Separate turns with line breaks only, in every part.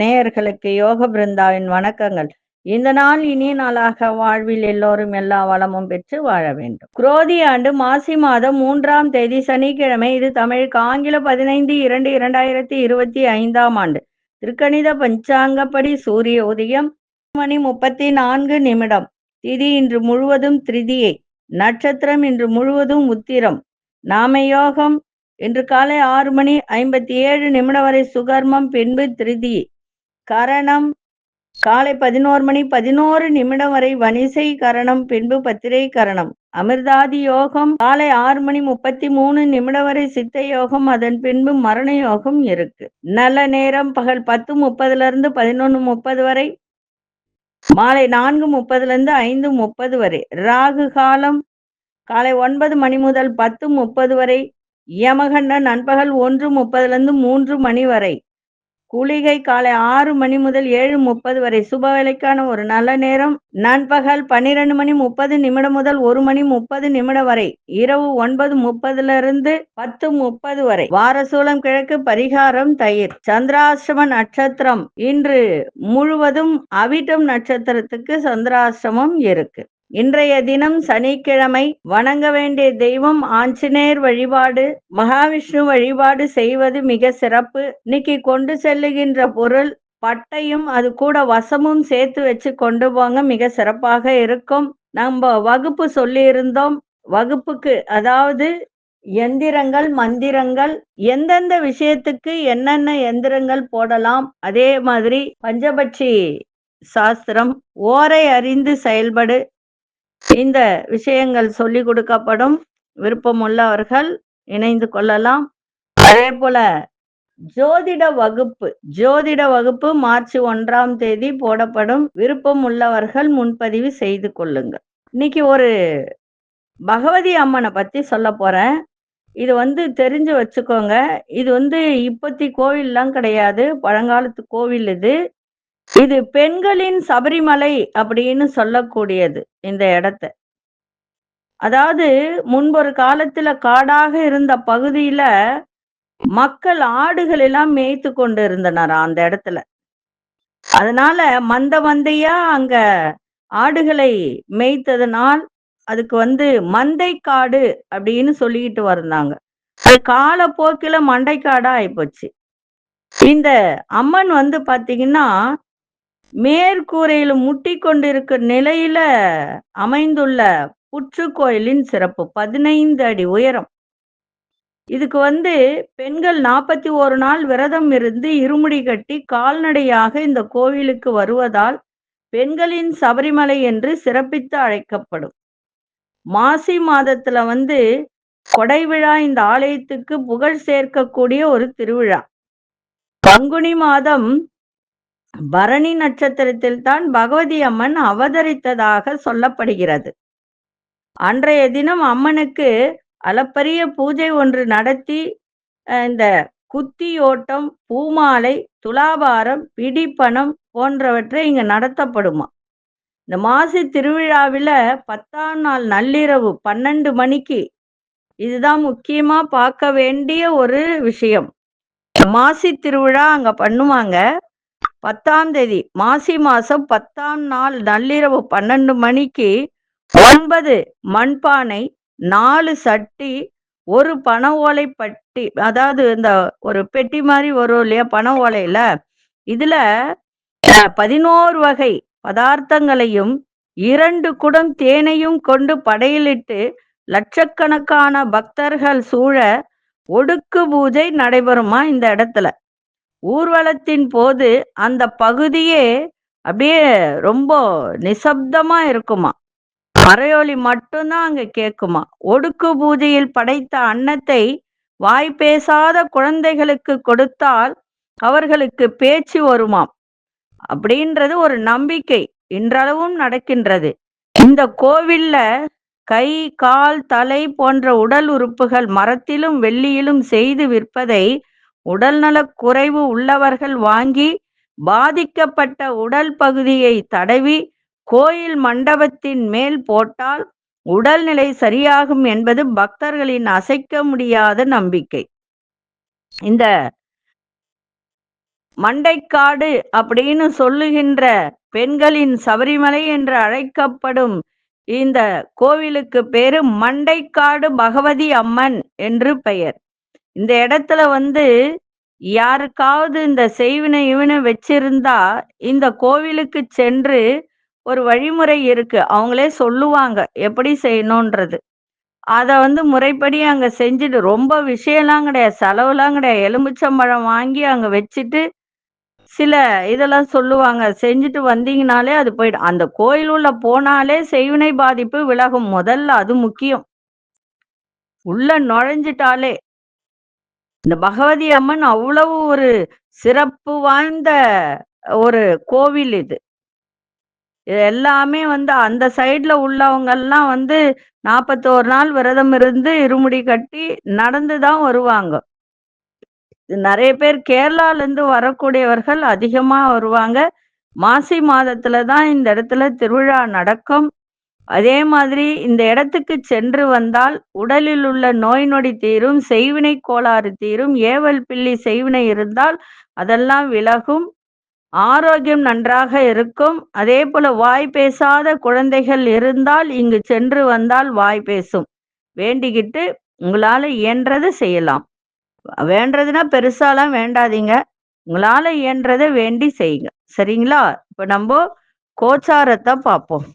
நேயர்களுக்கு யோக பிருந்தாவின் வணக்கங்கள். இந்த நாள் இனிய நாளாக வாழ்வில் எல்லோரும் எல்லா வளமும் பெற்று வாழ வேண்டும். குரோதி ஆண்டு மாசி மாதம் மூன்றாம் தேதி சனிக்கிழமை. இது தமிழுக்கு ஆங்கில பதினைந்து இரண்டு இரண்டாயிரத்தி இருபத்தி ஐந்தாம் ஆண்டு. திருக்கணித பஞ்சாங்கப்படி சூரிய உதயம் மணி முப்பத்தி நான்கு நிமிடம். திதி இன்று முழுவதும் திருதியை. நட்சத்திரம் இன்று முழுவதும் உத்திரம். நாம யோகம். இன்று காலை ஆறு மணி ஐம்பத்தி ஏழு நிமிடம் வரை சுகர்மம் பின்பு திருதி. கரணம். காலை பதினோரு மணி பதினோரு நிமிடம் வரை வனிசை கரணம் பின்பு பத்திரை கரணம். அமிர்தாதி யோகம். காலை ஆறு மணி முப்பத்தி மூணு நிமிடம் வரை சித்த யோகம் அதன் பின்பு மரண யோகம் இருக்கு. நல்ல நேரம் பகல் பத்து முப்பதுல இருந்து பதினொன்னு முப்பது வரை. மாலை நான்கு முப்பதுல இருந்து ஐந்து முப்பது வரை. ராகு காலம். காலை ஒன்பது மணி முதல் பத்து முப்பது வரை யமகண்ட நண்பகல் ஒன்று முப்பதுலேருந்து மூன்று மணி வரை குளிகை காலை ஆறு மணி முதல் ஏழு முப்பது வரை சுப வேலைக்கான ஒரு நல்ல நேரம் நண்பகல் பன்னிரண்டு மணி முப்பது நிமிடம் முதல் ஒரு மணி முப்பது நிமிடம் வரை இரவு ஒன்பது முப்பதுல இருந்து பத்து முப்பது வரை வாரசூலம் கிழக்கு பரிகாரம் தயிர் சந்திராசிரம நட்சத்திரம் இன்று முழுவதும் அவிட்டம் நட்சத்திரத்துக்கு சந்திராசிரமம் இருக்கு. இன்றைய தினம் சனிக்கிழமை வணங்க வேண்டிய தெய்வம் ஆஞ்சநேயர் வழிபாடு. மகாவிஷ்ணு வழிபாடு செய்வது மிக சிறப்பு. இன்னைக்கு கொண்டு செல்லுகின்ற பொருள் பட்டையும் அது கூட வசமும் சேர்த்து வச்சு கொண்டு போங்க. மிக சிறப்பாக இருக்கும். நம்ம வகுப்பு சொல்லியிருந்தோம். வகுப்புக்கு அதாவது எந்திரங்கள் மந்திரங்கள் எந்தெந்த விஷயத்துக்கு என்னென்ன எந்திரங்கள் போடலாம்? அதே மாதிரி பஞ்சபட்சி சாஸ்திரம் ஓரை அறிந்து செயல்படு. இந்த விஷயங்கள் சொல்லி கொடுக்கப்படும் விருப்பமுள்ளவர்கள் இணைந்து கொள்ளலாம். அதே போல ஜோதிட வகுப்பு ஜோதிட வகுப்பு மார்ச் ஒன்றாம் தேதி போடப்படும். விருப்பம் உள்ளவர்கள் முன்பதிவு செய்து கொள்ளுங்கள். இன்னைக்கு ஒரு பகவதி அம்மனை பத்தி சொல்ல போறேன். இது வந்து தெரிஞ்சு வச்சுக்கோங்க. இது வந்து இப்பத்தி கோவில்லாம் கிடையாது. பழங்காலத்து கோவில் இது. இது பெண்களின் சபரிமலை அப்படின்னு சொல்லக்கூடியது இந்த இடத்த. அதாவது முன்பொரு காலத்துல காடாக இருந்த பகுதியில மக்கள் ஆடுகள் எல்லாம் மேய்த்து கொண்டு இருந்தனர் அந்த இடத்துல. அதனால மந்த மந்தையா அங்க ஆடுகளை மேய்த்ததுனால் அதுக்கு வந்து மந்தை காடு அப்படின்னு சொல்லிக்கிட்டு வந்தாங்க. அது காலப்போக்கில மண்டைக்காடா ஆயிப்போச்சு இந்த அம்மன் வந்து பாத்தீங்கன்னா மேற்கூரையில் முட்டி கொண்டிருக்கும் நிலையில அமைந்துள்ள புற்று கோயிலின் சிறப்பு பதினைந்து அடி உயரம். இதுக்கு வந்து பெண்கள் நாற்பத்தி ஒரு நாள் விரதம் இருந்து இருமுடி கட்டி கால்நடையாக இந்த கோவிலுக்கு வருவதால் பெண்களின் சபரிமலை என்று சிறப்பித்து அழைக்கப்படும். மாசி மாதத்துல வந்து கொடை விழா இந்த ஆலயத்துக்கு புகழ் சேர்க்கக்கூடிய ஒரு திருவிழா. பங்குனி மாதம் பரணி நட்சத்திரத்தில் தான் பகவதி அம்மன் அவதரித்ததாக சொல்லப்படுகிறது. அன்றைய தினம் அம்மனுக்கு அளப்பரிய பூஜை ஒன்று நடத்தி இந்த குத்தியோட்டம் பூமாலை துலாபாரம் பிடிப்பணம் போன்றவற்றை இங்கு நடத்தப்படுமா? இந்த மாசி திருவிழாவில் பத்தாம் நாள் நள்ளிரவு பன்னெண்டு மணிக்கு இதுதான் முக்கியமா பார்க்க வேண்டிய ஒரு விஷயம். மாசி திருவிழா அங்க பண்ணுவாங்க. பத்தாம் தேதி மாசி மாசம் பத்தாம் நாள் நள்ளிரவு பன்னெண்டு மணிக்கு ஒன்பது மண்பானை நாலு சட்டி ஒரு பண ஓலை பட்டி அதாவது இந்த ஒரு பெட்டி மாதிரி வரும் இல்லையா பண ஓலையில. இதுல பதினோரு வகை பதார்த்தங்களையும் இரண்டு குடம் தேனையும் கொண்டு படையிலிட்டு லட்சக்கணக்கான பக்தர்கள் சூழ ஒடுக்கு பூஜை நடைபெறுமா இந்த இடத்துல? ஊர்வலத்தின் போது அந்த பகுதியே அப்படியே ரொம்ப நிசப்தமா இருக்குமா? மறையொலி மட்டும்தான் அங்க கேக்குமா? ஒடுக்கு பூஜையில் படைத்த அன்னத்தை வாய் பேசாத குழந்தைகளுக்கு கொடுத்தால் அவர்களுக்கு பேச்சு வருமாம். அப்படின்றது ஒரு நம்பிக்கை இன்றளவும் நடக்கின்றது. இந்த கோவில்ல கை கால் தலை போன்ற உடல் உறுப்புகள் மரத்திலும் வெள்ளியிலும் செய்து விற்பதை உடல்நலக் குறைவு உள்ளவர்கள் வாங்கி பாதிக்கப்பட்ட உடல் பகுதியை தடவி கோயில் மண்டபத்தின் மேல் போட்டால் உடல்நிலை சரியாகும் என்பது பக்தர்களின் அசைக்க முடியாத நம்பிக்கை. இந்த மண்டைக்காடு அப்படின்னு சொல்லுகின்ற பெண்களின் சபரிமலை என்று அழைக்கப்படும் இந்த கோவிலுக்கு பேரு மண்டைக்காடு பகவதி அம்மன் என்று பெயர். இந்த இடத்துல வந்து யாருக்காவது இந்த செய்வினை இவனை வச்சிருந்தா இந்த கோவிலுக்கு சென்று ஒரு வழிமுறை இருக்கு. அவங்களே சொல்லுவாங்க எப்படி செய்யணுன்றது. அதை வந்து முறைப்படி அங்க செஞ்சுட்டு ரொம்ப விஷயம்லாம் கிடையாது. செலவுலாம் கிடையாது. எலுமிச்சம்பழம் வாங்கி அங்க வச்சுட்டு சில இதெல்லாம் சொல்லுவாங்க. செஞ்சுட்டு வந்தீங்கனாலே அது போயிடும். அந்த கோயில் உள்ள போனாலே செய்வினை பாதிப்பு விலகும். முதல்ல அது முக்கியம். உள்ள நுழைஞ்சிட்டாலே இந்த பகவதி அம்மன் அவ்வளவு ஒரு சிறப்பு வாய்ந்த ஒரு கோவில் இது. இது எல்லாமே வந்து அந்த சைட்ல உள்ளவங்க எல்லாம் வந்து நாற்பத்தோரு நாள் விரதம் இருந்து இருமுடி கட்டி நடந்து தான் வருவாங்க. நிறைய பேர் கேரளால இருந்து வரக்கூடியவர்கள் அதிகமா வருவாங்க. மாசி மாதத்துல தான் இந்த இடத்துல திருவிழா நடக்கும். அதே மாதிரி இந்த இடத்துக்கு சென்று வந்தால் உடலில் உள்ள நோய் நொடி தீரும் செய்வினை கோளாறு தீரும் ஏவல் பில்லி செய்வினை இருந்தால் அதெல்லாம் விலகும் ஆரோக்கியம் நன்றாக இருக்கும். அதே போல வாய் பேசாத குழந்தைகள் இருந்தால் இங்கு சென்று வந்தால் வாய் பேசும். வேண்டிக்கிட்டு உங்களால இயன்றதை செய்யலாம். வேண்டதுன்னா பெருசாலாம் வேண்டாதீங்க. உங்களால இயன்றதை வேண்டி செய்யுங்க. சரிங்களா? இப்ப நம்ம கோச்சாரத்தை பார்ப்போம்.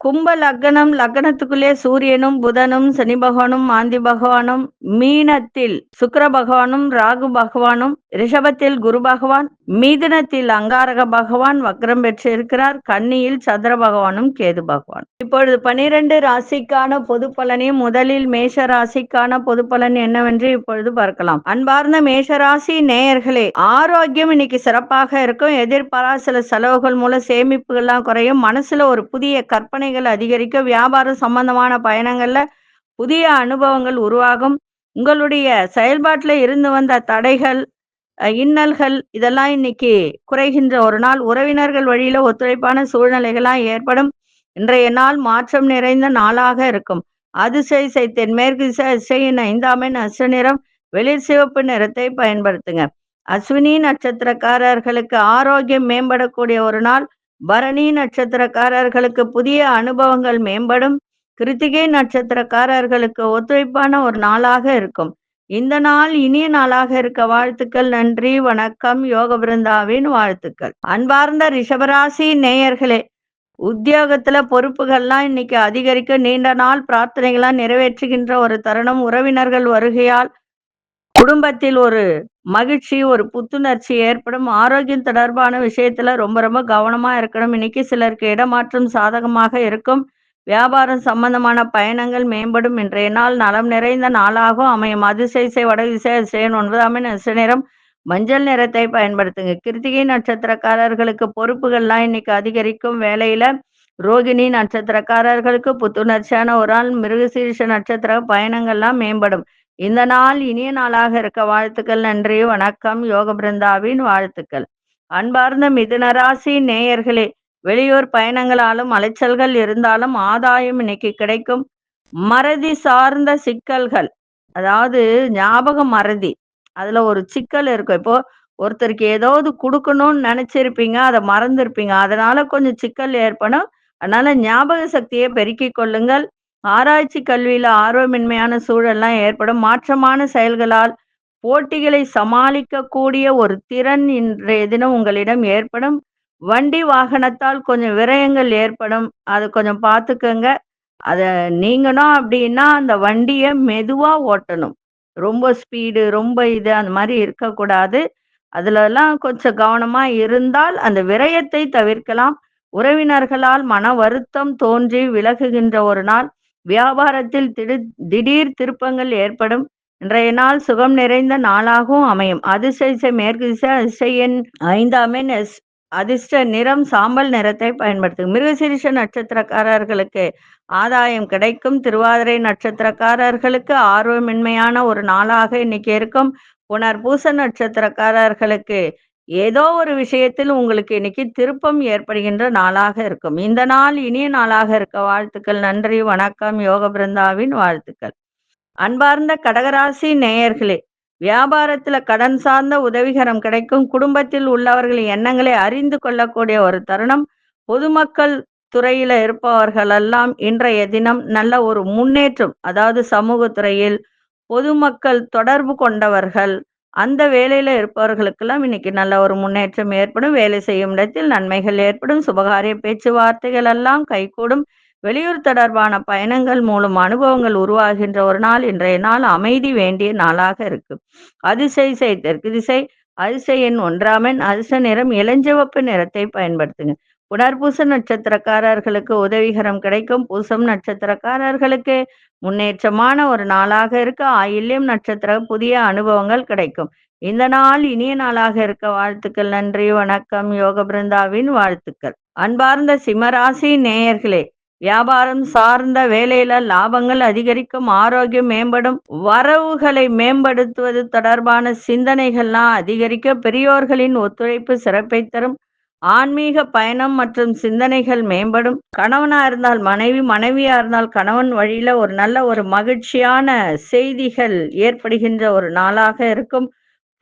கும்ப லக்னம் லக்னத்துக்குள்ளே சூரியனும் புதனும் சனி பகவானும் மாந்தி பகவானும் மீனத்தில் சுக்கர பகவானும் ராகு பகவானும் ரிஷபத்தில் குரு பகவான் மீதனத்தில் அங்காரக பகவான் வக்ரம் பெற்றிருக்கிறார். கன்னியில் சந்திர பகவானும் கேது பகவான். இப்பொழுது பனிரெண்டு ராசிக்கான பொது பலனையும் முதலில் மேஷ ராசிக்கான பொது பலன் என்னவென்று இப்பொழுது பார்க்கலாம். அன்பார்ந்த மேஷ ராசி நேயர்களே ஆரோக்கியம் இன்னைக்கு சிறப்பாக இருக்கும். எதிர்பாரா சில செலவுகள் மூலம் சேமிப்புகள்லாம் குறையும். மனசுல ஒரு புதிய கற்பனை கற்பனைகள் அதிகரிக்க வியாபாரம் சம்பந்தமான பயணங்கள்ல புதிய அனுபவங்கள் உருவாகும். உங்களுடைய செயல்பாட்டில் இருந்து வந்த தடைகள் இன்னல்கள் இதெல்லாம் இன்னைக்கு குறைகின்ற ஒரு நாள். உறவினர்கள் வழியில ஒத்துழைப்பான சூழ்நிலைகள்லாம் ஏற்படும். இன்றைய நாள் மாற்றம் நிறைந்த நாளாக இருக்கும். அதிசய தென்மேற்கு இசை இசையின் ஐந்தாமை அசு நிறம் வெளிர் சிவப்பு நிறத்தை பயன்படுத்துங்க. அஸ்வினி நட்சத்திரக்காரர்களுக்கு ஆரோக்கியம் மேம்படக்கூடிய ஒரு நாள். பரணி நட்சத்திரக்காரர்களுக்கு புதிய அனுபவங்கள் மேம்படும். கிருத்திகை நட்சத்திரக்காரர்களுக்கு ஒத்துழைப்பான ஒரு நாளாக இருக்கும். இந்த நாள் இனிய நாளாக இருக்க வாழ்த்துக்கள் நன்றி வணக்கம் யோக பிருந்தாவின் வாழ்த்துக்கள். அன்பார்ந்த ரிஷபராசி நேயர்களே உத்தியோகத்துல பொறுப்புகள்லாம் இன்னைக்கு அதிகரிக்க நீண்ட நாள் பிரார்த்தனைகள்லாம் நிறைவேற்றுகின்ற ஒரு தருணம். உறவினர்கள் வருகையால் குடும்பத்தில் ஒரு மகிழ்ச்சி ஒரு புத்துணர்ச்சி ஏற்படும். ஆரோக்கியம் தொடர்பான விஷயத்துல ரொம்ப ரொம்ப கவனமா இருக்கணும். இன்னைக்கு சிலருக்கு இடமாற்றம் சாதகமாக இருக்கும். வியாபாரம் சம்பந்தமான பயணங்கள் மேம்படும். இன்றைய நாள் நலம் நிறைந்த நாளாகவும் அமையும். அதிசய வடதிசை அதிசயன் ஒன்பதாம் நட்ச நிறம் மஞ்சள் நிறத்தை பயன்படுத்துங்க. கிருத்திகை நட்சத்திரக்காரர்களுக்கு பொறுப்புகள்லாம் இன்னைக்கு அதிகரிக்கும் வேலையில ரோகிணி நட்சத்திரக்காரர்களுக்கு புத்துணர்ச்சியான ஒரு நாள் மிருகசீரிஷ நட்சத்திர பயணங்கள்லாம் மேம்படும். இந்த நாள் இனிய நாளாக இருக்க வாழ்த்துக்கள் நன்றி வணக்கம் யோக பிருந்தாவின் வாழ்த்துக்கள். அன்பார்ந்த மிதுனராசி நேயர்களே வெளியூர் பயணங்களாலும் அலைச்சல்கள் இருந்தாலும் ஆதாயம் இன்னைக்கு கிடைக்கும். மறதி சார்ந்த சிக்கல்கள் அதாவது ஞாபக மறதி அதுல ஒரு சிக்கல் இருக்கும். இப்போ ஒருத்தருக்கு ஏதாவது கொடுக்கணும்னு நினைச்சிருப்பீங்க அதை மறந்துருப்பீங்க. அதனால கொஞ்சம் சிக்கல் ஏற்படும். அதனால ஞாபக சக்தியை பெருக்கிக் கொள்ளுங்கள். ஆராய்ச்சி கல்வியில ஆர்வமின்மையான சூழல்லாம் ஏற்படும். மாற்றமான செயல்களால் போட்டிகளை சமாளிக்கக்கூடிய ஒரு திறன் இன்றைய தினம் உங்களிடம் ஏற்படும். வண்டி வாகனத்தால் கொஞ்சம் விரயங்கள் ஏற்படும். அது கொஞ்சம் பார்த்துக்கங்க. அதை நீங்கணும் அப்படின்னா அந்த வண்டியை மெதுவா ஓட்டணும். ரொம்ப ஸ்பீடு ரொம்ப இது அந்த மாதிரி இருக்கக்கூடாது. அதுலலாம் கொஞ்சம் கவனமா இருந்தால் அந்த விரயத்தை தவிர்க்கலாம். உறவினர்களால் மன வருத்தம் தோன்றி விலகுகின்ற ஒரு நாள். வியாபாரத்தில் திடீர் திடீர் திருப்பங்கள் ஏற்படும். இன்றைய நாள் சுகம் நிறைந்த நாளாகவும் அமையும். அதிசய மேற்கு திசை அதிசயன் ஐந்தாமின் எஸ் அதிர்ஷ்ட நிறம் சாம்பல் நிறத்தை பயன்படுத்தும் மிருகசீரிஷ நட்சத்திரக்காரர்களுக்கு ஆதாயம் கிடைக்கும். திருவாதிரை நட்சத்திரக்காரர்களுக்கு ஆர்வமின்மையான ஒரு நாளாக இன்னைக்கு இருக்கும். புனர் பூச நட்சத்திரக்காரர்களுக்கு ஏதோ ஒரு விஷயத்தில் உங்களுக்கு இன்னைக்கு திருப்பம் ஏற்படுகின்ற நாளாக இருக்கும். இந்த நாள் இனிய நாளாக இருக்க வாழ்த்துக்கள். நன்றி வணக்கம். யோக பிருந்தாவின் வாழ்த்துக்கள். அன்பார்ந்த கடகராசி நேயர்களே வியாபாரத்துல கடன் சார்ந்த உதவிகரம் கிடைக்கும். குடும்பத்தில் உள்ளவர்களின் எண்ணங்களை அறிந்து கொள்ளக்கூடிய ஒரு தருணம். பொதுமக்கள் துறையில இருப்பவர்கள் எல்லாம் இன்றைய தினம் நல்ல ஒரு முன்னேற்றம் அதாவது சமூக துறையில் பொதுமக்கள் தொடர்பு கொண்டவர்கள் அந்த வேலையில இருப்பவர்களுக்கெல்லாம் இன்னைக்கு நல்ல ஒரு முன்னேற்றம் ஏற்படும். வேலை செய்யும் இடத்தில் நன்மைகள் ஏற்படும். சுபகாரிய பேச்சுவார்த்தைகள் எல்லாம் கைகூடும். வெளியூர் தொடர்பான பயணங்கள் மூலம் அனுபவங்கள் உருவாகின்ற ஒரு நாள். இன்றைய நாள் அமைதி வேண்டிய நாளாக இருக்கு. அதிசை செய் தெற்கு திசை. அதிசை எண் ஒன்றாமன் அதிச நிறம் இளஞ்சிவப்பு நிறத்தை பயன்படுத்துங்க. புனர்பூச நட்சத்திரக்காரர்களுக்கு உதவிகரம் கிடைக்கும். பூசம் நட்சத்திரக்காரர்களுக்கு முன்னேற்றமான ஒரு நாளாக இருக்க ஆயில்யம் நட்சத்திரம் புதிய அனுபவங்கள் கிடைக்கும். இந்த நாள் இனிய நாளாக இருக்க வாழ்த்துக்கள் நன்றி வணக்கம். யோக பிருந்தாவின் வாழ்த்துக்கள். அன்பார்ந்த சிம்மராசி நேயர்களே வியாபாரம் சார்ந்த வேலையில லாபங்கள் அதிகரிக்கும் ஆரோக்கியம் மேம்படும் வரவுகளை மேம்படுத்துவது தொடர்பான சிந்தனைகள்லாம் அதிகரிக்க பெரியோர்களின் ஒத்துழைப்பு சிறப்பை தரும். ஆன்மீக பயணம் மற்றும் சிந்தனைகள் மேம்படும். கணவனா இருந்தால் மனைவி மனைவியா இருந்தால் கணவன் வழியில ஒரு நல்ல ஒரு மகிழ்ச்சியான செய்திகள் ஏற்படுகின்ற ஒரு நாளாக இருக்கும்.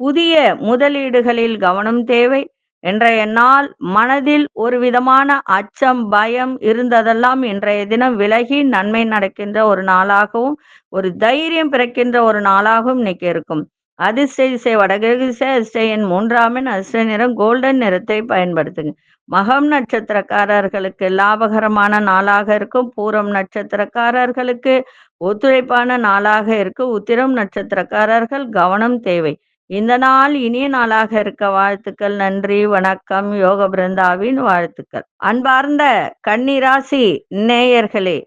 புதிய முதலீடுகளில் கவனம் தேவை. இன்றைய நாள் மனதில் ஒரு விதமான அச்சம் பயம் இருந்ததெல்லாம் இன்றைய தினம் விலகி நன்மை நடக்கின்ற ஒரு நாளாகவும் ஒரு தைரியம் பிறக்கின்ற ஒரு நாளாகவும் இன்னைக்கு இருக்கும். அதிர்ஷ்ட திசை வடகிழக்கு திசை அதிர்ஷ்ட எண் மூன்றாமின் அதிர்ஷ்ட நிறம் கோல்டன் நிறத்தை பயன்படுத்துங்க. மகம் நட்சத்திரக்காரர்களுக்கு லாபகரமான நாளாக இருக்கும். பூரம் நட்சத்திரக்காரர்களுக்கு ஒத்துழைப்பான நாளாக இருக்கு உத்திரம் நட்சத்திரக்காரர்கள் கவனம் தேவை. இந்த நாள் இனிய நாளாக இருக்க வாழ்த்துக்கள் நன்றி வணக்கம். யோக பிருந்தாவின் வாழ்த்துக்கள். அன்பார்ந்த கன்னிராசி நேயர்களே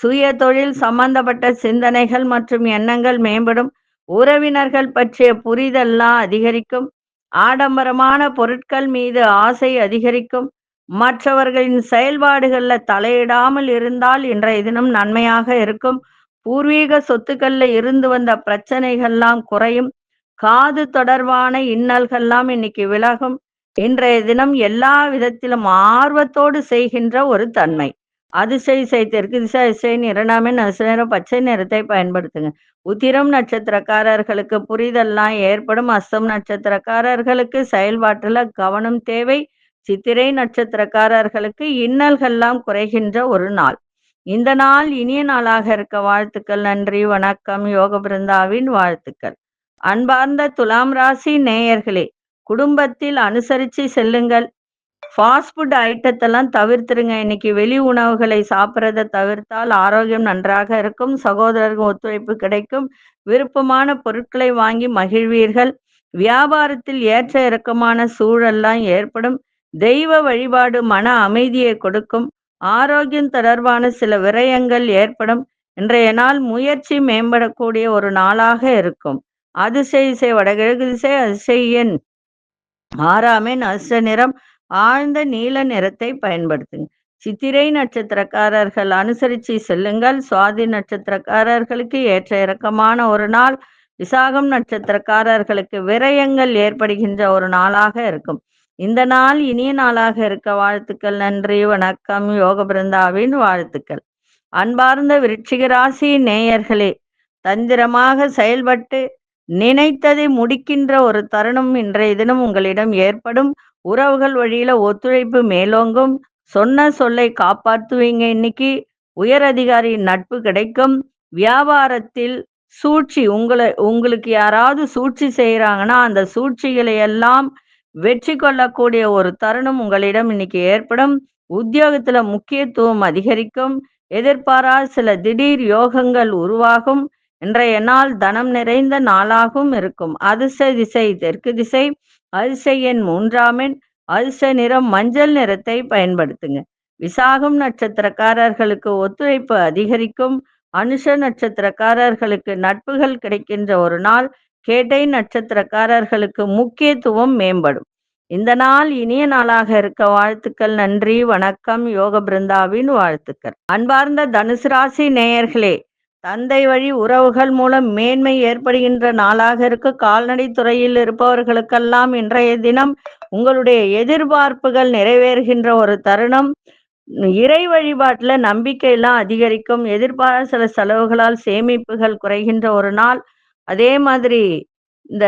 சுய தொழில் சம்பந்தப்பட்ட சிந்தனைகள் மற்றும் எண்ணங்கள் மேம்படும். உறவினர்கள் பற்றிய புரிதல்லாம் அதிகரிக்கும். ஆடம்பரமான பொருட்கள் மீது ஆசை அதிகரிக்கும். மற்றவர்களின் செயல்பாடுகள்ல தலையிடாமல் இருந்தால் இன்றைய தினம் நன்மையாக இருக்கும். பூர்வீக சொத்துக்கள்ல இருந்து வந்த பிரச்சனைகள்லாம் குறையும். காது தொடர்பான இன்னல்கள்லாம் இன்னைக்கு விலகும். இன்றைய தினம் எல்லா விதத்திலும் ஆர்வத்தோடு செய்கின்ற ஒரு தன்மை. அதிசை செய் தெற்கு திசை அதிசயின் இரண்டாமே நசுநேரம் பச்சை நிறத்தை பயன்படுத்துங்க. உத்திரம் நட்சத்திரக்காரர்களுக்கு புரிதல்லாம் ஏற்படும். அஸ்தம் நட்சத்திரக்காரர்களுக்கு செயல்பாட்டுல கவனம் தேவை. சித்திரை நட்சத்திரக்காரர்களுக்கு இன்னல்கள்லாம் குறைகின்ற ஒரு நாள். இந்த நாள் இனிய நாளாக இருக்க வாழ்த்துக்கள் நன்றி வணக்கம். யோக பிருந்தாவின் வாழ்த்துக்கள். அன்பார்ந்த துலாம் ராசி நேயர்களே குடும்பத்தில் அனுசரித்து செல்லுங்கள். ஃபாஸ்ட் ஃபுட் ஐட்டத்தெல்லாம் தவிர்த்துருங்க. இன்னைக்கு வெளி உணவுகளை சாப்பிட்றத தவிர்த்தால் ஆரோக்கியம் நன்றாக இருக்கும். சகோதரர்கள் ஒத்துழைப்பு கிடைக்கும். விருப்பமான பொருட்களை வாங்கி மகிழ்வீர்கள். வியாபாரத்தில் ஏற்ற இறக்கமான சூழல்லாம் ஏற்படும். தெய்வ வழிபாடு மன அமைதியை கொடுக்கும். ஆரோக்கியம் தொடர்பான சில விரயங்கள் ஏற்படும். இன்றைய நாள் முயற்சி மேம்படக்கூடிய ஒரு நாளாக இருக்கும். அதிசய இசை வடகிழக்கு திசை அதிசயன் ஆறாமேன் அச நிறம். ஆழ்ந்த நீல நிறத்தை பயன்படுத்துங்க. சித்திரை நட்சத்திரக்காரர்கள் அனுசரித்து செல்லுங்கள். சுவாதி நட்சத்திரக்காரர்களுக்கு ஏற்ற இறக்கமான ஒரு நாள். விசாகம் நட்சத்திரக்காரர்களுக்கு விரயங்கள் ஏற்படுகின்ற ஒரு நாளாக இருக்கும். இந்த நாள் இனிய நாளாக இருக்க வாழ்த்துக்கள் நன்றி வணக்கம். யோக பிருந்தாவின் வாழ்த்துக்கள். அன்பார்ந்த விருட்சிகராசி நேயர்களே தந்திரமாக செயல்பட்டு நினைத்ததை முடிக்கின்ற ஒரு தருணம் இன்றைய தினம் உங்களிடம் ஏற்படும். உறவுகள் வழியில ஒத்துழைப்பு மேலோங்கும். சொன்ன சொல்லை காப்பாற்றுவீங்க இன்னைக்கு. உயர் அதிகாரியின் நட்பு கிடைக்கும். வியாபாரத்தில் சூழ்ச்சி உங்களை உங்களுக்கு யாராவது சூழ்ச்சி செய்கிறாங்கன்னா அந்த சூழ்ச்சிகளை எல்லாம் வெற்றி கொள்ளக்கூடிய ஒரு தருணம் உங்களிடம் இன்னைக்கு ஏற்படும். உத்தியோகத்துல முக்கியத்துவம் அதிகரிக்கும். எதிர்பாரா சில திடீர் யோகங்கள் உருவாகும். இன்றைய நாள் தனம் நிறைந்த நாளாகவும் இருக்கும். அதிர்ஷ்ட திசை தெற்கு திசை. அரிசை எண் மூன்றாமின் அதிர்ஷ்ட நிறம் மஞ்சள் நிறத்தை பயன்படுத்துங்க. விசாகம் நட்சத்திரக்காரர்களுக்கு ஒத்துழைப்பு அதிகரிக்கும். அனுஷ நட்சத்திரக்காரர்களுக்கு நட்புகள் கிடைக்கின்ற ஒரு நாள் கேட்டை நட்சத்திரக்காரர்களுக்கு முக்கியத்துவம் மேம்படும். இந்த நாள் இனிய நாளாக இருக்க வாழ்த்துக்கள் நன்றி வணக்கம் யோக பிருந்தாவின் வாழ்த்துக்கள். அன்பார்ந்த தனுசு ராசி நேயர்களே தந்தை வழி உறவுகள் மூலம் மேன்மை ஏற்படுகின்ற நாளாக இருக்கு. கால்நடை துறையில் இருப்பவர்களுக்கெல்லாம் இன்றைய தினம் உங்களுடைய எதிர்பார்ப்புகள் நிறைவேறுகின்ற ஒரு தருணம். இறை வழிபாட்டுல நம்பிக்கை எல்லாம் அதிகரிக்கும். எதிர்பாராத சில செலவுகளால் சேமிப்புகள் குறைகின்ற ஒரு நாள். அதே மாதிரி இந்த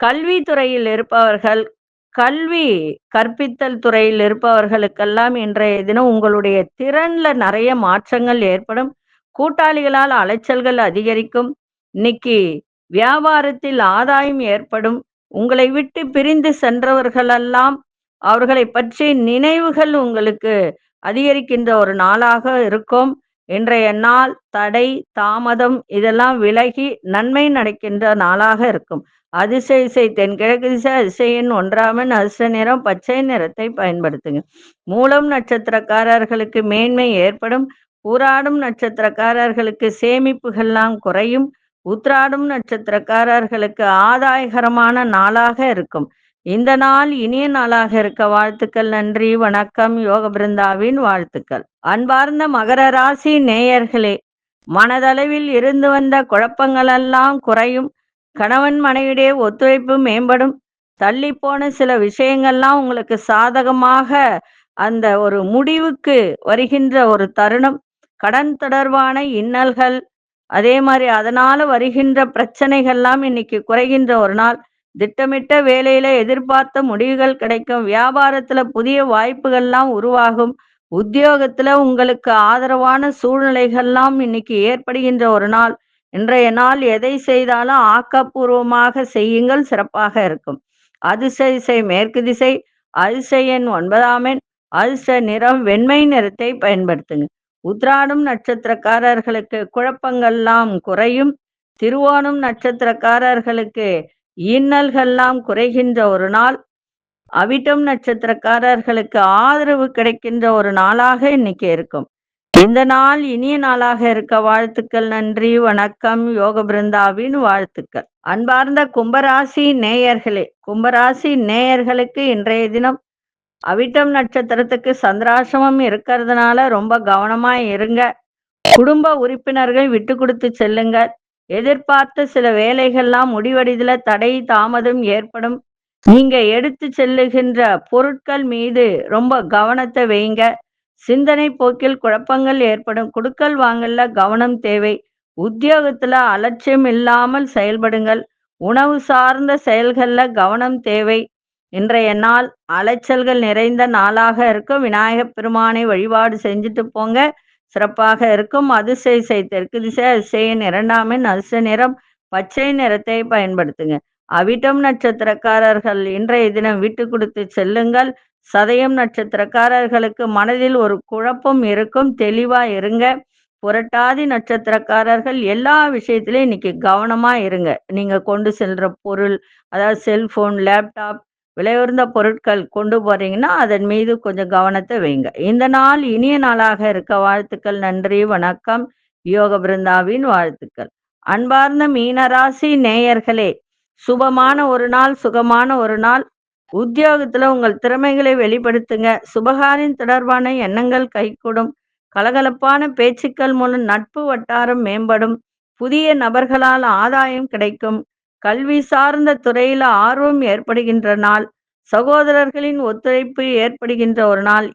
கல்வித்துறையில் இருப்பவர்கள் கல்வி கற்பித்தல் துறையில் இருப்பவர்களுக்கெல்லாம் இன்றைய தினம் உங்களுடைய திறன்ல நிறைய மாற்றங்கள் ஏற்படும். கூட்டாளிகளால் அலைச்சல்கள் அதிகரிக்கும். இன்னைக்கு வியாபாரத்தில் ஆதாயம் ஏற்படும். உங்களை விட்டு பிரிந்து சென்றவர்களெல்லாம் அவர்களை பற்றி நினைவுகள் உங்களுக்கு அதிகரிக்கின்ற ஒரு நாளாக இருக்கும். இன்றைய நாள் தடை தாமதம் இதெல்லாம் விலகி நன்மை நடக்கின்ற நாளாக இருக்கும். அதிசய இசை தென்கிழக்கு திசை அதிசயன் ஒன்றாமன் அதிர்ஷ்ட நிறம் பச்சை நிறத்தை பயன்படுத்துங்க. மூலம் நட்சத்திரக்காரர்களுக்கு மேன்மை ஏற்படும். ஊராடும் நட்சத்திரக்காரர்களுக்கு சேமிப்புகள்லாம் குறையும். உத்ராடும் நட்சத்திரக்காரர்களுக்கு ஆதாயகரமான நாளாக இருக்கும். இந்த நாள் இனிய நாளாக இருக்க வாழ்த்துக்கள் நன்றி வணக்கம். யோக பிருந்தாவின் வாழ்த்துக்கள். அன்பார்ந்த மகர ராசி நேயர்களே மனதளவில் இருந்து வந்த குழப்பங்களெல்லாம் குறையும். கணவன் மனைவிடையே ஒத்துழைப்பு மேம்படும். தள்ளி போன சில விஷயங்கள்லாம் உங்களுக்கு சாதகமாக அந்த ஒரு முடிவுக்கு வருகின்ற ஒரு தருணம். கடன் தொடர்பான இன்னல்கள் அதே மாதிரி அதனால வருகின்ற பிரச்சனைகள்லாம் இன்னைக்கு குறைகின்ற ஒரு நாள். திட்டமிட்ட வேலையில எதிர்பார்த்த முடிவுகள் கிடைக்கும். வியாபாரத்துல புதிய வாய்ப்புகள்லாம் உருவாகும். உத்தியோகத்துல உங்களுக்கு ஆதரவான சூழ்நிலைகள்லாம் இன்னைக்கு ஏற்படுகின்ற ஒரு நாள். இன்றைய நாள் எதை செய்தாலும் ஆக்கப்பூர்வமாக செய்யுங்கள் சிறப்பாக இருக்கும். அதிசதிசை மேற்கு திசை அதிசயன் ஒன்பதாம் எண் அதிர்ஷ்ட நிறம் வெண்மை நிறத்தை பயன்படுத்துங்க. உத்ராடும் நட்சத்திரக்காரர்களுக்கு குழப்பங்கள்லாம் குறையும். திருவோணம் நட்சத்திரக்காரர்களுக்கு இன்னல்கள்லாம் குறைகின்ற ஒரு நாள். அவிட்டம் நட்சத்திரக்காரர்களுக்கு ஆதரவு கிடைக்கின்ற ஒரு நாளாக இன்னைக்கு இருக்கும். இந்த நாள் இனிய நாளாக இருக்க வாழ்த்துக்கள் நன்றி வணக்கம் யோக பிருந்தாவின் வாழ்த்துக்கள். அன்பார்ந்த கும்பராசி நேயர்களே கும்பராசி நேயர்களுக்கு இன்றைய தினம் அவிட்டம் நட்சத்திரத்துக்கு சந்திராசிரமம் இருக்கிறதுனால ரொம்ப கவனமா இருங்க. குடும்ப உறுப்பினர்கள் விட்டு கொடுத்து செல்லுங்க. எதிர்பார்த்த சில வேலைகள்லாம் முடிவடைதல தடை தாமதம் ஏற்படும். நீங்க எடுத்து செல்லுகின்ற பொருட்கள் மீது ரொம்ப கவனத்தை வைங்க. சிந்தனை போக்கில் குழப்பங்கள் ஏற்படும். குடுக்கல் வாங்கல்ல கவனம் தேவை. உத்தியோகத்துல அலட்சியம் இல்லாமல் செயல்படுங்கள். உணவு சார்ந்த செயல்கள்ல கவனம் தேவை. இன்றைய நாள் அலைச்சல்கள் நிறைந்த நாளாக இருக்கும். விநாயகப் பெருமானை வழிபாடு செஞ்சுட்டு போங்க. சிறப்பாக இருக்கும். அதிசய திசை தெற்கு திசை அதிசயன் இரண்டாம் எண் அதிர்ஷ்ட நிறம். பச்சை நிறத்தை பயன்படுத்துங்க. அவிட்டம் நட்சத்திரக்காரர்கள் இன்றைய தினம் விட்டு கொடுத்து செல்லுங்கள். சதயம் நட்சத்திரக்காரர்களுக்கு மனதில் ஒரு குழப்பம் இருக்கும். தெளிவா இருங்க. புரட்டாதி நட்சத்திரக்காரர்கள் எல்லா விஷயத்திலையும் இன்னைக்கு கவனமா இருங்க. நீங்க கொண்டு செல்ற பொருள் அதாவது செல்போன் லேப்டாப் விலையுயர்ந்த பொருட்கள் கொண்டு போறீங்கன்னா அதன் மீது கொஞ்சம் கவனத்தை வைங்க. இந்த நாள் இனிய நாளாக இருக்க வாழ்த்துக்கள். நன்றி வணக்கம். யோக பிருந்தாவின் வாழ்த்துக்கள். அன்பார்ந்த மீனராசி நேயர்களே சுபமான ஒரு நாள் சுகமான ஒரு நாள். உத்தியோகத்துல உங்கள் திறமைகளை வெளிப்படுத்துங்க. சுபகாரின் தொடர்பான எண்ணங்கள் கைகூடும். கலகலப்பான பேச்சுக்கள் மூலம் நட்பு வட்டாரம் மேம்படும். புதிய நபர்களால் ஆதாயம் கிடைக்கும். கல்வி சார்ந்த துறையில ஆர்வம் ஏற்படுகின்ற நாள் சகோதரர்களின் ஒத்துழைப்பு ஏற்படுகின்ற ஒரு நாள்.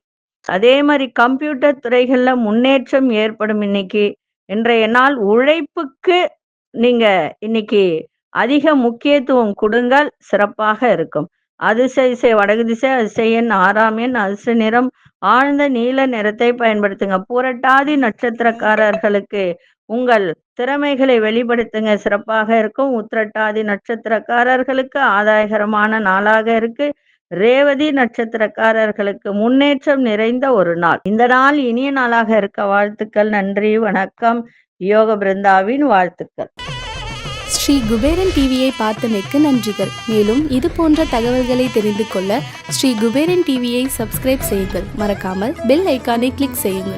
அதே மாதிரி கம்ப்யூட்டர் துறைகள்ல முன்னேற்றம் ஏற்படும் இன்னைக்கு. இன்றைய நாள் உழைப்புக்கு நீங்க இன்னைக்கு அதிக முக்கியத்துவம் கொடுங்கள் சிறப்பாக இருக்கும். அதிசய இசை வடகு திசை அதிசயன் ஆறாம் எண் அதிர்ஷ்ட நிறம் ஆழ்ந்த நீல நிறத்தை பயன்படுத்துங்க. பூரட்டாதி நட்சத்திரக்காரர்களுக்கு உங்கள் திறமைகளை வெளிப்படுத்துங்க. சிறப்பாக இருக்கும். உத்திரட்டாதி நட்சத்திரக்காரர்களுக்கு ஆதாயகரமான நாளாக இருக்கு. ரேவதி நட்சத்திரக்காரர்களுக்கு முன்னேற்றம் நிறைந்த ஒரு நாள். இந்த நாள் இனிய நாளாக இருக்க வாழ்த்துக்கள். நன்றி வணக்கம். யோக பிருந்தாவின் வாழ்த்துக்கள்.
ஸ்ரீ குபேரன் டிவியை பார்த்தமைக்கு நன்றிகள். மேலும் இது போன்ற தகவல்களை தெரிந்து கொள்ள ஸ்ரீ குபேரன் டிவியை சப்ஸ்கிரைப் செய்யுங்கள். மறக்காமல் பெல் ஐக்கானை கிளிக் செய்யுங்கள்.